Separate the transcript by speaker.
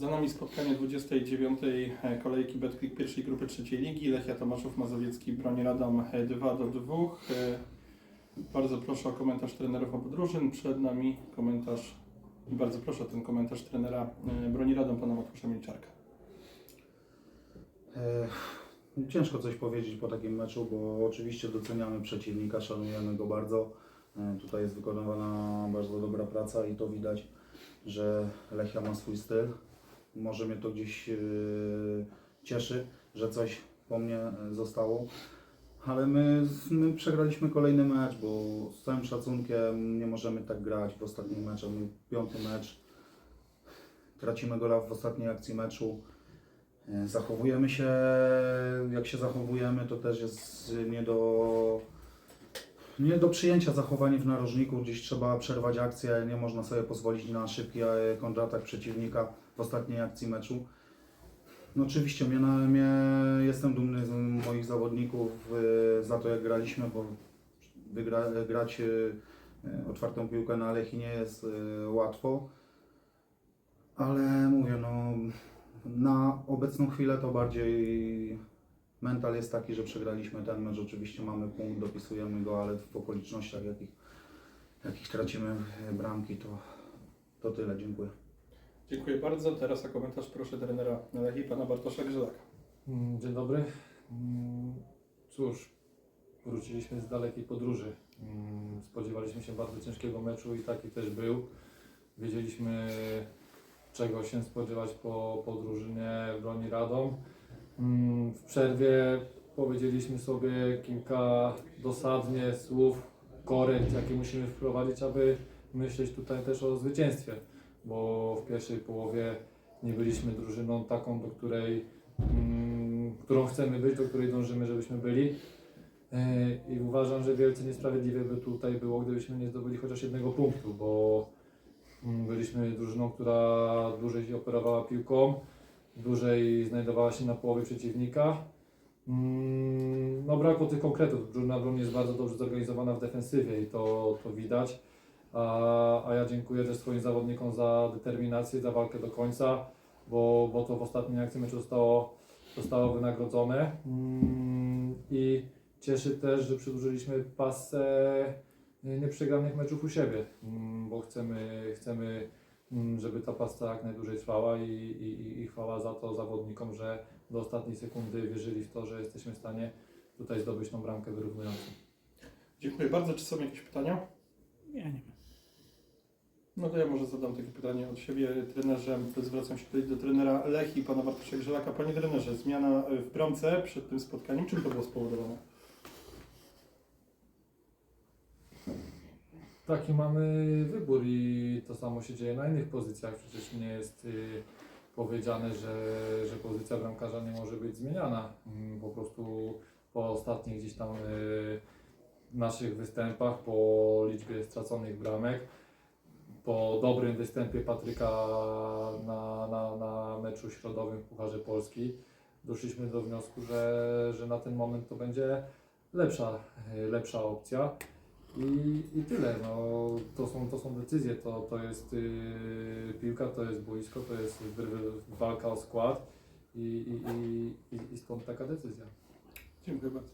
Speaker 1: Za nami spotkanie 29. kolejki Betclick pierwszej grupy trzeciej ligi. Lechia Tomaszów Mazowiecki broni Radom 2 do 2. Bardzo proszę o komentarz trenerów obu drużyn. Przed nami komentarz i bardzo proszę o ten komentarz trenera e, broni Radom pana Mateusza Milczarka.
Speaker 2: E, Ciężko coś powiedzieć po takim meczu, bo oczywiście doceniamy przeciwnika, szanujemy go bardzo. E, Tutaj jest wykonywana bardzo dobra praca i to widać, że Lechia ma swój styl. Może mnie to gdzieś e, cieszy, że coś po mnie e, zostało. Ale my, my przegraliśmy kolejny mecz, bo z całym szacunkiem nie możemy tak grać w ostatnim meczu. My piąty mecz, tracimy gola w ostatniej akcji meczu. E, Zachowujemy się, jak się zachowujemy, to też jest nie do, nie do przyjęcia zachowanie w narożniku. Gdzieś trzeba przerwać akcję, nie można sobie pozwolić na szybki kontratak przeciwnika w ostatniej akcji meczu. No oczywiście mnie, na- mnie, jestem dumny z moich zawodników e, za to, jak graliśmy, bo wygra, grać e, otwartą piłkę na Lechi nie jest e, łatwo. Ale mówię, no na obecną chwilę to bardziej mental jest taki, że przegraliśmy ten mecz. Oczywiście mamy punkt, dopisujemy go, ale w okolicznościach, jakich, jakich tracimy bramki, to, to tyle. Dziękuję.
Speaker 1: Dziękuję bardzo. Teraz o komentarz proszę trenera Lechii pana Bartosza Grzelaka.
Speaker 3: Mm, Dzień dobry. Mm, Cóż, wróciliśmy z dalekiej podróży. Mm, Spodziewaliśmy się bardzo ciężkiego meczu i taki też był. Wiedzieliśmy, czego się spodziewać po, po drużynie broni Radom. W przerwie powiedzieliśmy sobie kilka dosadnie słów, korekt, jakie musimy wprowadzić, aby myśleć tutaj też o zwycięstwie, bo w pierwszej połowie nie byliśmy drużyną taką, do której mm, którą chcemy być, do której dążymy, żebyśmy byli. Yy, I uważam, że wielce niesprawiedliwe by tutaj było, gdybyśmy nie zdobyli chociaż jednego punktu, bo mm, byliśmy drużyną, która dłużej operowała piłką, dłużej znajdowała się na połowie przeciwnika. Mm, No brakło tych konkretów. Drużyna Brun jest bardzo dobrze zorganizowana w defensywie i to, to widać. A, a ja dziękuję też swoim zawodnikom za determinację, za walkę do końca bo, bo to w ostatniej akcji meczu zostało, zostało wynagrodzone. Mm, I cieszy też, że przedłużyliśmy pasę nieprzegranych meczów u siebie, mm, bo chcemy, chcemy mm, żeby ta pasta jak najdłużej trwała i, i, i chwała za to zawodnikom, że do ostatniej sekundy wierzyli w to, że jesteśmy w stanie tutaj zdobyć tą bramkę wyrównującą.
Speaker 1: Dziękuję bardzo. Czy są jakieś pytania?
Speaker 4: Ja nie wiem.
Speaker 1: No to ja może zadam takie pytanie od siebie. Trenerze, zwracam się tutaj do trenera Lechi, pana Bartosza Grzelaka. Panie trenerze, zmiana w bramce przed tym spotkaniem, czym to było spowodowane?
Speaker 3: Taki mamy wybór i to samo się dzieje na innych pozycjach. Przecież nie jest y, powiedziane, że, że pozycja bramkarza nie może być zmieniana. Mm, Po prostu po ostatnich gdzieś tam y, naszych występach, po liczbie straconych bramek, po dobrym występie Patryka na, na, na meczu środowym w Pucharze Polski doszliśmy do wniosku, że, że na ten moment to będzie lepsza, lepsza opcja. I, I tyle. No, to, są, to są decyzje, to, to jest yy, piłka, to jest boisko, to jest walka o skład i, i, i, i stąd taka decyzja.
Speaker 1: Dziękuję bardzo.